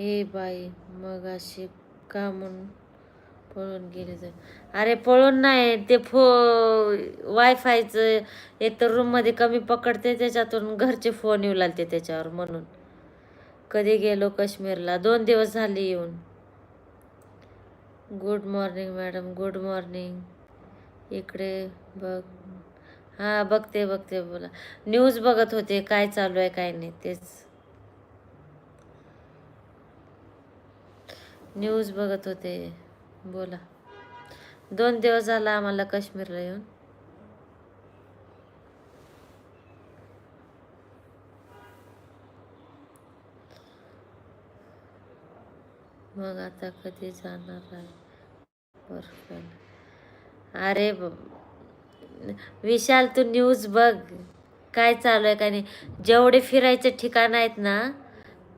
ए बाई मग अशी का म्हणून पळून गेले तर? अरे पळून नाही ते फो वायफायचं एकतर रूममध्ये कमी पकडते त्याच्यातून घरचे फोन येऊ लागते त्याच्यावर म्हणून. कधी गेलो काश्मीरला? दोन दिवस झाले येऊन. Good morning madam good morning इकडे बघ. हां बघते बघते बोला. न्यूज बघत होते काय चालू आहे काय नाही तेच. न्यूज बघत होते. बोला. दोन दिवस झाला आम्हाला काश्मीरला येऊन. मग आता कधी जाणार आहे? अरे ब- विशाल तू न्यूज बघ. काय चालू आहे काय नाही? जेवढे फिरायचे ठिकाण आहेत ना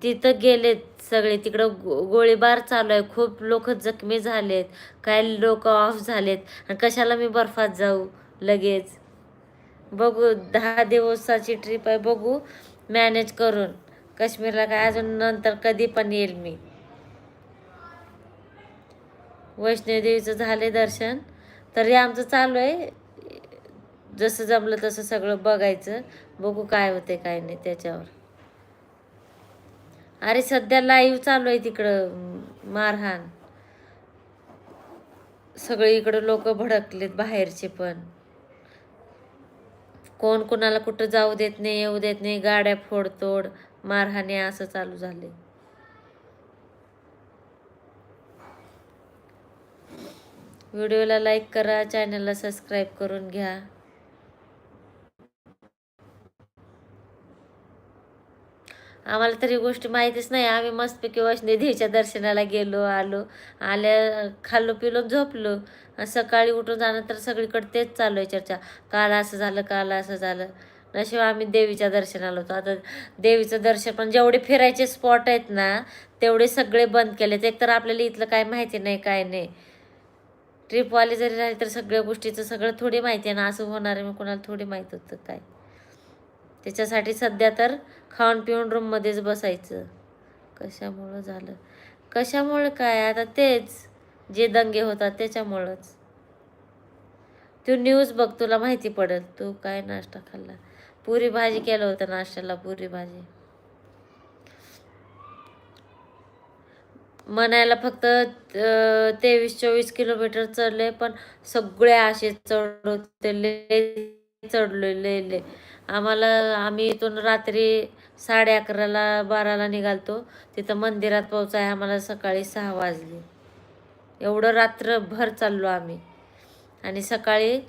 तिथं गेलेत सगळे. तिकडं गो- गोळीबार चालू आहे. खूप लोक जखमी झालेत. काही लोक ऑफ झालेत. आणि कशाला मी बर्फात जाऊ? लगेच. बघू दहा दिवसाची ट्रिप आहे. बघू मॅनेज करून. काश्मीरला काय? अजून नंतर कधी पण येईल मी. वैष्णोदेवीचं झाले दर्शन. तरी आमचं चालू आहे. जसं जमलं तसं सगळं बघायचं. बघू काय होते काय नाही त्याच्यावर. अरे सध्या लाईव्ह चालू आहे तिकडं मारहाण. सगळे इकडं लोक भडकलेत बाहेरचे पण. कोण कोणाला कुठं जाऊ देत नाही येऊ देत नाही गाड्या फोडतोड मारहाणे असं चालू झाले. व्हिडिओला लाईक करा चॅनलला सबस्क्राईब करून घ्या. आम्हाला तरी गोष्टी माहितीच नाही. आम्ही मस्तपैकी वैष्णोदेवीच्या दर्शनाला गेलो आलो. आल्या खाल्लो पिलो झोपलो. सकाळी उठून जाणं सगळीकडे तेच चालू आहे चर्चा. काल असं झालं काल असं झालं. नशिब आम्ही देवीच्या दर्शनाला होतो. आता देवीचं दर्शन पण जेवढे फिरायचे स्पॉट आहेत ना तेवढे सगळे बंद केलेत एक तर आपल्याला इथलं काय माहिती नाही काय नाही. ट्रिपवाले जरी राहिले तर सगळ्या गोष्टीचं सगळं थोडी माहिती आहे ना. असं होणार आहे मग कोणाला थोडी माहीत होतं काय. त्याच्यासाठी सध्या तर खाऊन पिऊन रूममध्येच बसायचं. कशामुळं झालं? कशामुळं काय? आता तेच जे दंगे होतात त्याच्यामुळंच. तू न्यूज बघ तुला माहिती पडेल. तू काय नाश्ता खाल्ला? पुरी भाजी केलं होतं नाश्त्याला पुरी भाजी. म्हणायला फक्त तेवीस चोवीस किलोमीटर चढले पण सगळे असे चढ होते लय चढलेले आम्हाला आम्ही इथून रात्री साडे अकराला बाराला निघालतो. तिथं मंदिरात पोहोचाय आम्हाला सकाळी सहा वाजले. एवढं रात्रभर चाललो आम्ही. आणि सकाळी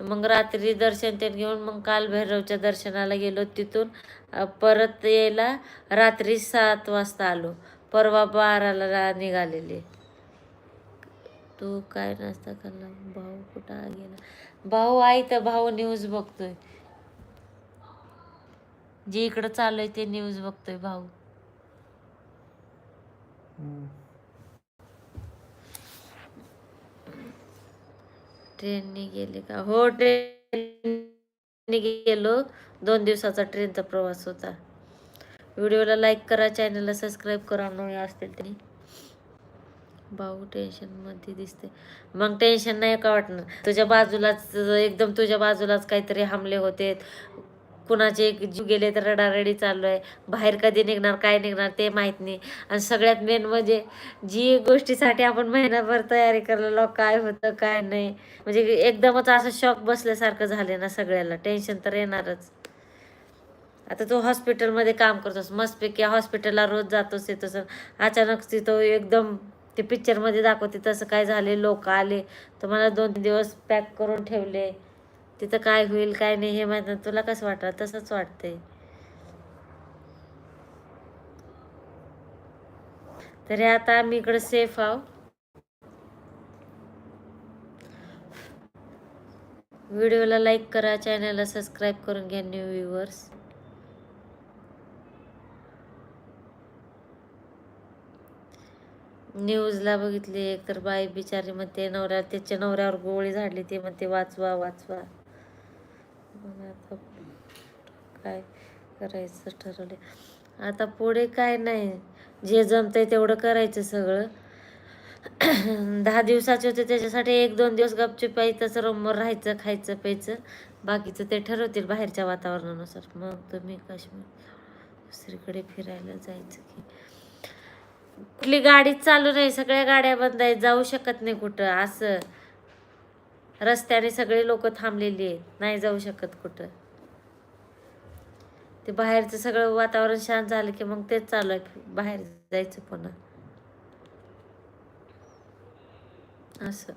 मग रात्री दर्शन ते घेऊन मग काल भैरवच्या दर्शनाला गेलो तिथून. परत यायला रात्री सात वाजता आलो. परवा बाराला निघालेले. तू काय नाश्ता करणार? भाऊ कुठं गेला भाऊ आई तर भाऊ न्यूज बघतोय. जे इकडं चालू आहे ते न्यूज बघतोय भाऊ. ट्रेनने गेले का? हो ट्रेनने गेलो. दोन दिवसाचा ट्रेनचा प्रवास होता. व्हिडिओला लाईक करा चॅनलला सबस्क्राईब करा नवीन असतील तरी. भाऊ टेन्शनमध्ये दिसते. मग टेन्शन नाही का वाटणार? तुझ्या बाजूलाच एकदम तुझ्या बाजूलाच काहीतरी हमले होते. कुणाचे एक जीव गेले तर रडारडी चालू आहे. बाहेर कधी निघणार काय निघणार ते माहीत नाही. आणि सगळ्यात मेन म्हणजे जी गोष्टीसाठी आपण महिनाभर तयारी करलेलो काय होतं काय नाही. म्हणजे एकदमच असं शॉक बसल्यासारखं झाले ना सगळ्याला. टेन्शन तर येणारच. आता तू हॉस्पिटलमध्ये काम करतोस मस्तपैकी हॉस्पिटलला रोज जातोस येतोस अचानक तो एकदम ते पिक्चरमध्ये दाखवते तसं काय झाले लोक आले. तर मला दोन दिवस पॅक करून ठेवले. तिथं काय होईल काय नाही हे माहीत नाही. तुला कसं वाटलं? तसंच वाटतंय. तरी आता आम्ही इकडं सेफ आहो. व्हिडिओला लाईक करा चॅनलला सबस्क्राईब करून घ्या न्यू व्ह्युअर्स न्यूजला बघितली एक तर बाई बिचारी म्हणते नवऱ्या त्याच्या नवऱ्यावर गोळी झाडली ते म्हणते वाचवा वाचवा. मग आता काय करायचं ठरवले आता पुढे काय नाही. जे जमतंय तेवढं करायचं सगळं. दहा दिवसाचे होते त्याच्यासाठी एक दोन दिवस गपचूप इथंच रूमवर राहायचं खायचं प्यायचं. बाकीचं ते ठरवतील बाहेरच्या वातावरणानुसार. मग तुम्ही काश्मीर दुसरीकडे फिरायला जायचं की. कुठली गाडी चालू नाही सगळ्या गाड्या बंद आहेत जाऊ शकत नाही कुठं असं. रस्त्याने सगळे लोक थांबलेली आहेत. नाही जाऊ शकत कुठं. ते बाहेरचं सगळं वातावरण शांत झालं की मग तेच चालू आहे. बाहेर जायचं पुन्हा. असं.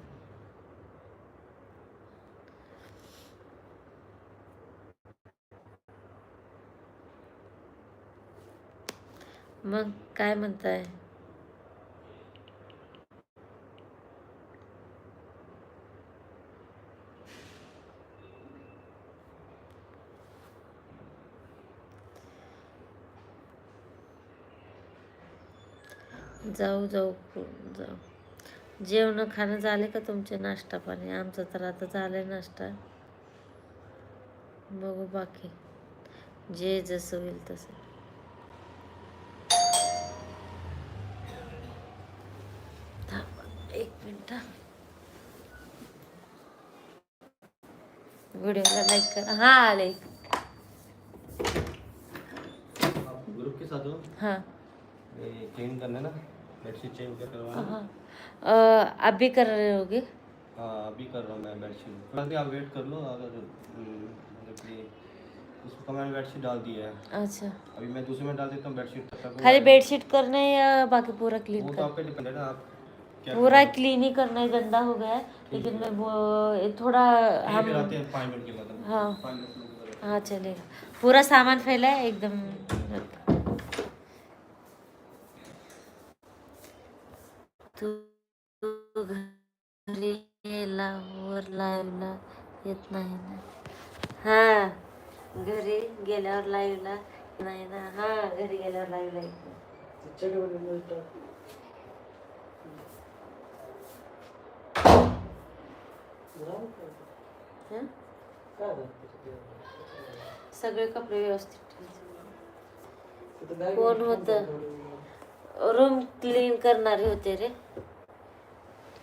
मग काय म्हणताय? जाऊ जाऊ जाऊ. जेवण खाणं झाले का तुमचे नाश्ता पाणी? आमचं तर आता झालंय नाश्ता. बघू बाकी. जे जसं होईल तसं. एक मिनिट व्हिडिओला लाईक करा. हा आले. आप ग्रुप के साथ हो. हाँ ये क्लीन करना है ना. बेडशीट चेंज कर करवाना हाँ। आप भी कर रहे होगे? हाँ अभी कर रहा हूँ मैं बेडशीट आप वेट कर लो अगर मतलब उसको मैंने बेडशीट डाल है। अच्छा। अभी मैं दूसरे में डाल देता हूँ बेडशीट खाली बेडशीट करना है या बाकी पूरा क्लीन वो तो आप पे डिपेंड है ना आप पूरा क्लीन ही करना है गंदा हो गया है लेकिन मैं वो थोड़ा हम हैं हाँ चलेगा। पूरा सामान फैला है एकदम तू घरी वर लाईव्हला येत नाही ना हा घरी गेल्यावर लाईव्हला नाही ना हा घरी गेल्यावर लाईव्हला येत नाही. हं? सगळे कपडे व्यवस्थित ठेवायचे. कोण होत रूम क्लीन करणारे होते रे.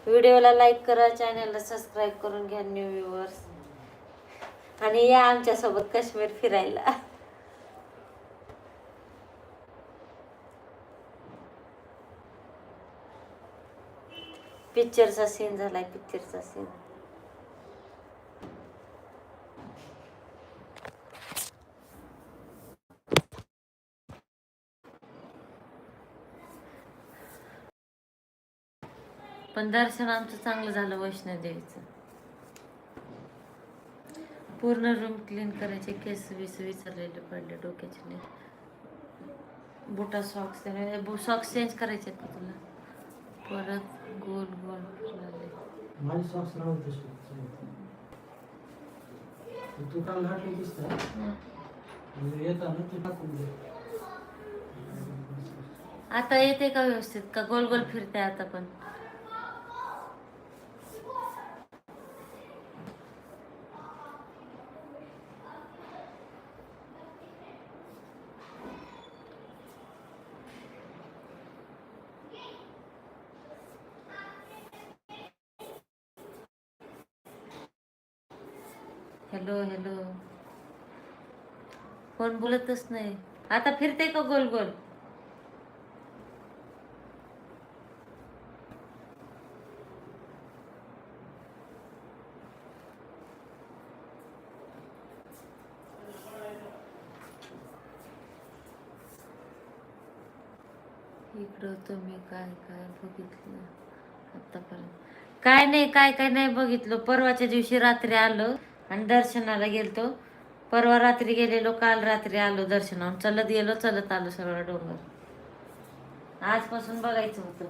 व्हिडिओला लाईक करा चॅनलला सबस्क्राईब करून घ्या न्यू व्ह्युअर्स आणि या आमच्यासोबत काश्मीर फिरायला. पिक्चरचा सीन झालाय पिक्चरचा सीन पण दर्शन आमचं चांगलं झालं वैष्णोदेवीचं पूर्ण रूम क्लीन करायचे केस विस विचारलेले पडले डोक्याचे नाही बुटा सॉक्स सॉक्स चेंज करायचे का तुला? परत गोल गोल सॉक्स तू काल घातले दिसत. येताना तू टाकून दे. आता येते का व्यवस्थित? का गोल गोल फिरते आता पण हॅलो हॅलो कोण बोलतच नाही. आता फिरते का गोल गोल? इकडं तुम्ही काय काय बघितलं? आतापर्यंत. काय नाही काय काय नाही बघितलं. परवाच्या दिवशी रात्री आलो आणि दर्शनाला गेलतो. परवा रात्री गेलेलो काल रात्री आलो दर्शनावर चलत गेलो चलत आलो सगळं डोंगर. आजपासून बघायचं होतं.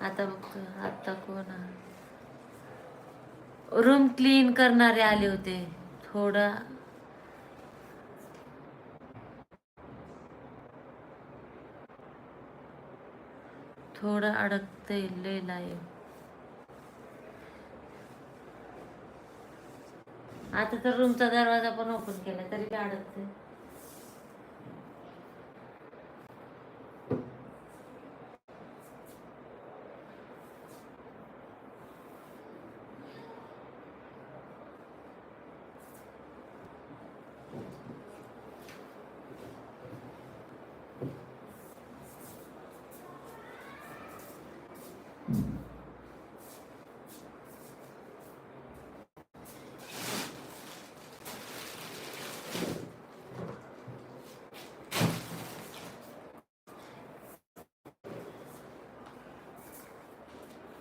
आता बघतो आता कोण रूम क्लीन करणारे आले होते. थोडा थोडं अडकतंय लय लाईव आता तर रूमचा दरवाजा पण ओपन केला तरी काय अडकतंय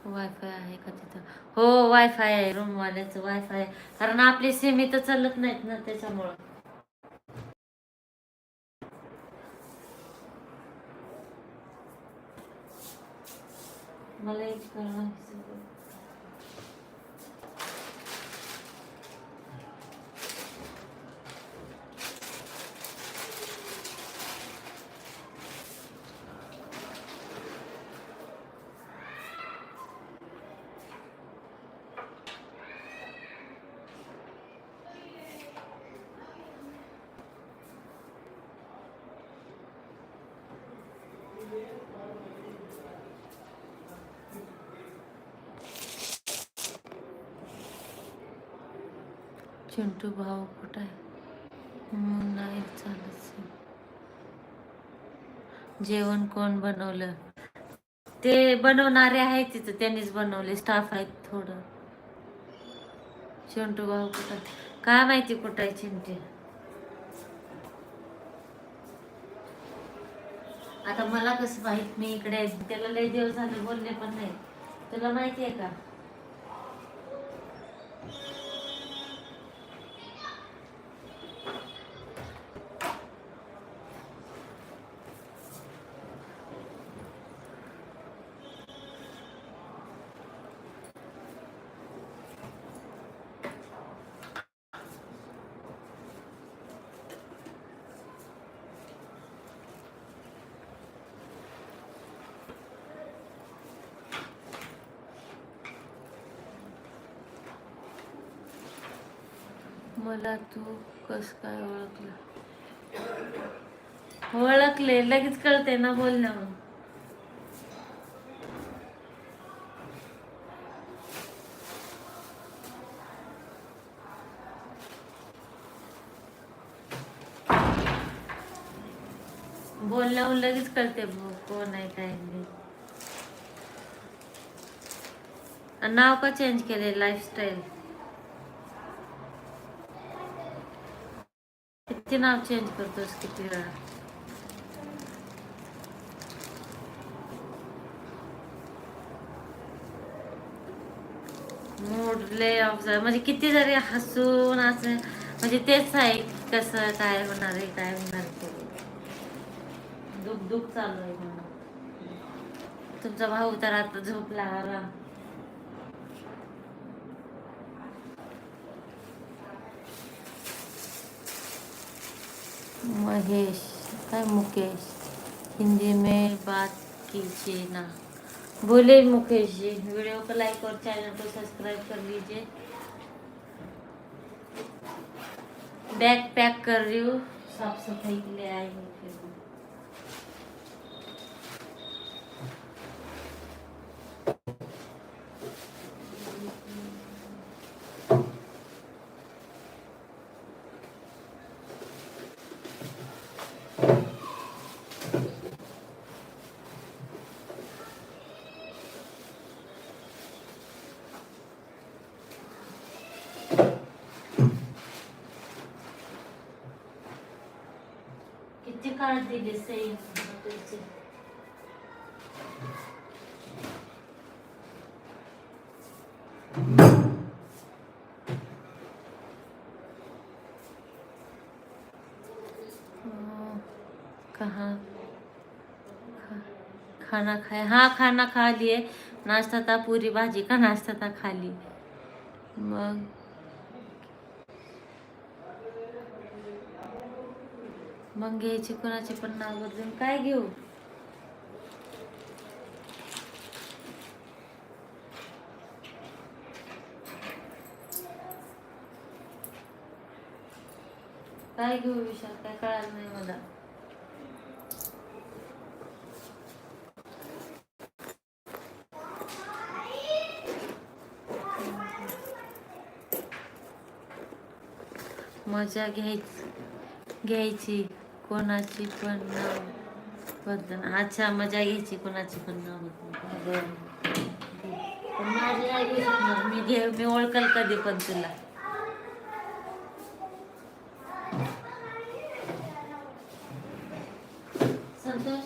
वायफाय असतं. हो वायफाय आहे रूमवाल्याचं वायफाय आहे. कारण आपली सिम इथं चालत नाहीत ना त्याच्यामुळं. मला एक कळलं चिंटू भाऊ कुठं आहे? नाही चालत जेवण कोण बनवलं? ते बनवणारे आहेत तिथं त्यांनीच बनवले. स्टाफ आहेत थोडं. चिंटू भाऊ कुठं आहे? काय माहिती कुठं आहे चिंटे आता मला कसं माहीत मी इकडे आहे. त्याला लय दिवस झाले बोलले पण नाही. तुला माहिती आहे का? मला तू कस काय ओळखलं? ओळखले लगेच कळते ना बोलण्यावर बोलण्याहून लगेच कळते कोण आहे काय नाही. नाव का चेंज केले लाईफस्टाईल ते नाव चेंज करतोस किती वेळा मोडले ऑफ म्हणजे किती जरी हसून असं म्हणजे तेच आहे कसं काय होणार आहे काय होणार ते. दुख दुख चालू आहे म्हणून तुमचा भाऊ तर आता झोपला आराम महेश काय मुकेश? हिंदी में बात कीजिए ना. बोले मुकेश जी वीडियो को लाइक और चैनल को सब्सक्राइब कर लीजिए बैग पैक कर रही हूँ. साफ सफाई के लिए आई हूँ फिर. किती काळ दिले कहाँ? खाना खाया? हाँ खाना खा लिए। नाश्ता था, पूरी भाजी का नाश्ता था खा ली मग मग घ्यायची कोणाचे पण नाव बदलून काय घेऊ? काय घेऊ विशाल? काय कळालं नाही मला. मजा घ्यायची घ्यायची. कोणाची पण नाव बदल अच्छा मजा घ्यायची कोणाची पण नाव बदल. माझी नाही घेऊ शकणार मी घे मी ओळखल कधी पण तुला संतोष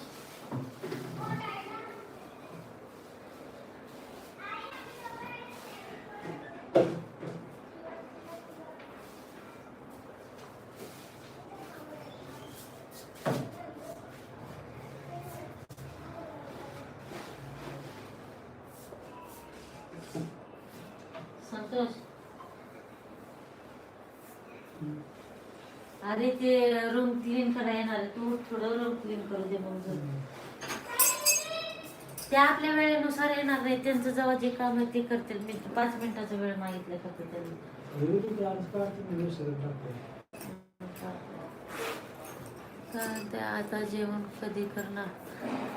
संतोष अरे ते रूम क्लीन करायला येणार आहे. तू थोडं क्लीन करू दे मग जर. ते आपल्या वेळेनुसार येणार नाही. त्यांचं जेव्हा जे काम आहे ते करतील. मी पाच मिनिटाचा वेळ मागितला फक्त त्यांनी. आता जेवण कधी करणार?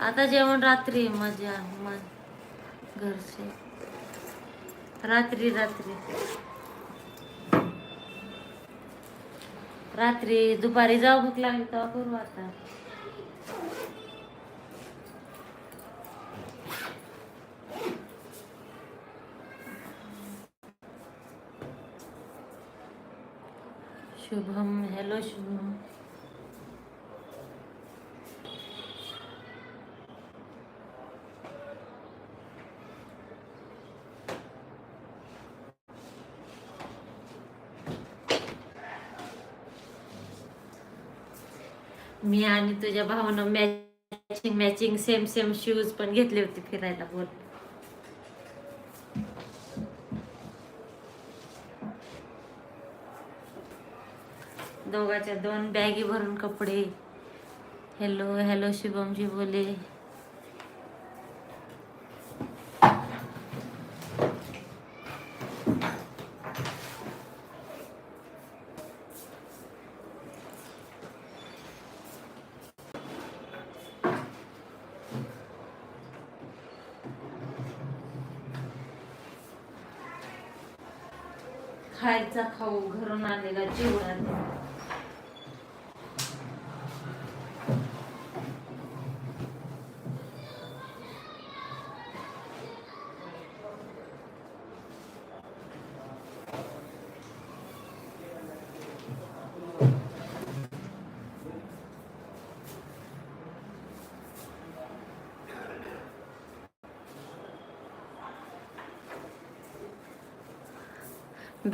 आता जेवण रात्री मजा मग घरचे. रात्री रात्री. रात्री दुपारी जाऊ भूक लागली तेव्हा करू आता. शुभम हॅलो शुभम. मी आणि तुझ्या भावानं matching matching same same shoes पण घेतले होते फिरायला बोल. दोघाच्या दोन बॅगी भरून कपडे. हॅलो हॅलो शुभमजी बोले. खायचा खाऊ घरून आलेला जेवणात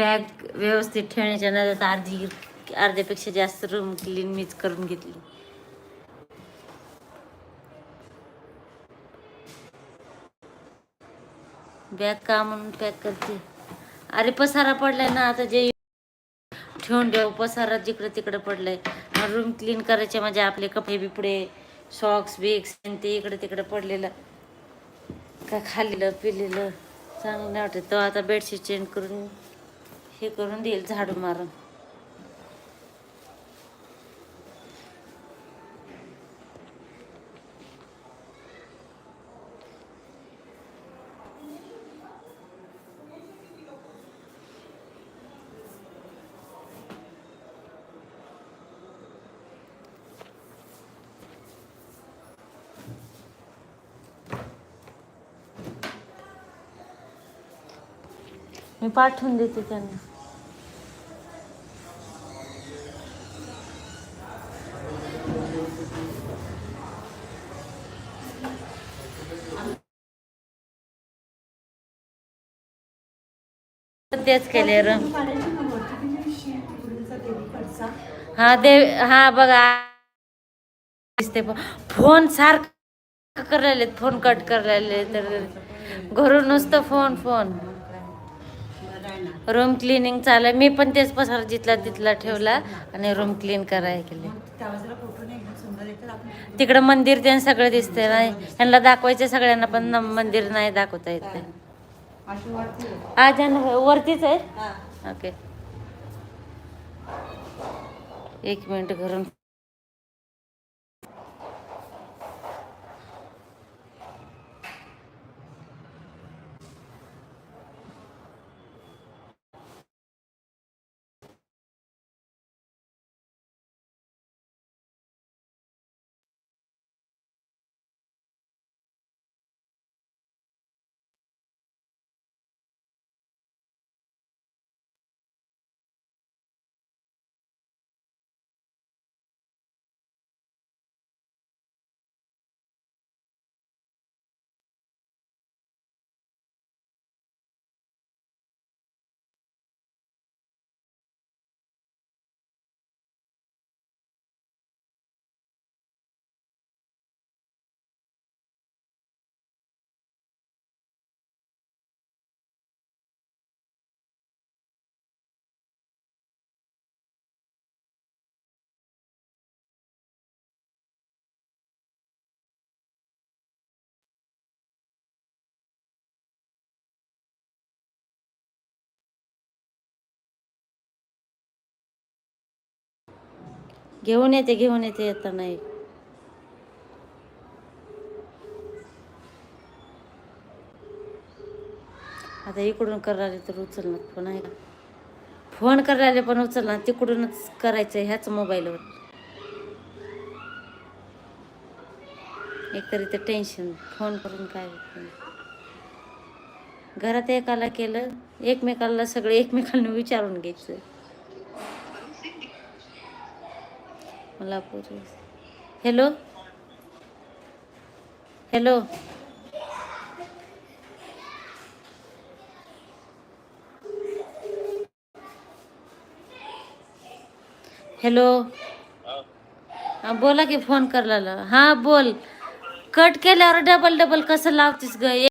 बॅग व्यवस्थित ठेवण्याच्या नादात अर्धी अर्ध्यापेक्षा जास्त रूम क्लीन मीच करून घेतली. बॅग का म्हणून पॅक करते? अरे पसारा पडलाय ना आता जे ठेवून ठेव पसारा जिकडे तिकडे पडलाय. रूम क्लीन करायचे म्हणजे आपले कपडे बिपडे सॉक्स बिक्स ते इकडे तिकडे पडलेलं. का खाल्लेलं पिलेलं? चांगलं नाही वाटत. तो आता बेडशीट चेंज करून हे करून देईल झाडू मारून. मी पाठवून देते त्यांना. तेच केले रंग हा देव हा बघा. दिसते फोन सारखं करायले फोन कट करायले तर. घरून नुसतं फोन फोन. रूम क्लिनिंग चालू मी पण तेच पसार जिथला तिथला ठेवला आणि रूम क्लीन करायला गेले तिकडं मंदिर ते सगळं दिसतंय ना. यांना दाखवायचं सगळ्यांना पण मंदिर नाही दाखवता येत. नाही आज वरतीच आहे? ओके एक मिनिट घरून घेऊन येते घेऊन येते येताना एक आता इकडून करायला तर उचलणार पण आहे. का फोन करायला पण उचलणार तिकडूनच करायचं ह्याच मोबाईलवर. एकतरी ते टेन्शन फोन करून काय होत नाही. घरात एकाला केलं एकमेकाला सगळे एकमेकांना विचारून घ्यायचं. मला पुरे हॅलो? हॅलो? हॅलो? हा, बोला की फ़ोन करला हा, बोल। कट के केल्यावर डबल डबल कसं लावतीस ग